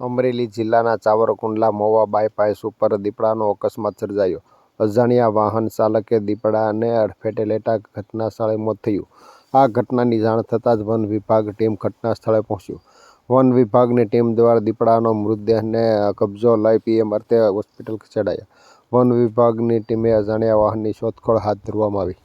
અમરેલી જિલ્લાના ચાવરકુંડલા મોવા બાયપાસ ઉપર દીપડાનો અકસ્માત સર્જાયો. અજાણ્યા વાહન ચાલકે દીપડાને અડફેટે લેતા ઘટના સ્થળે મોત થયું. આ ઘટનાની જાણ થતાં જ વન વિભાગ ટીમ ઘટના સ્થળે પહોંચ્યું. વન વિભાગની ટીમ દ્વારા દીપડાનો મૃતદેહને કબજો લઈ પીએમ અર્થે હોસ્પિટલ ખસેડાયા. વન વિભાગની ટીમે અજાણ્યા વાહનની શોધખોળ હાથ ધરવામાં આવી.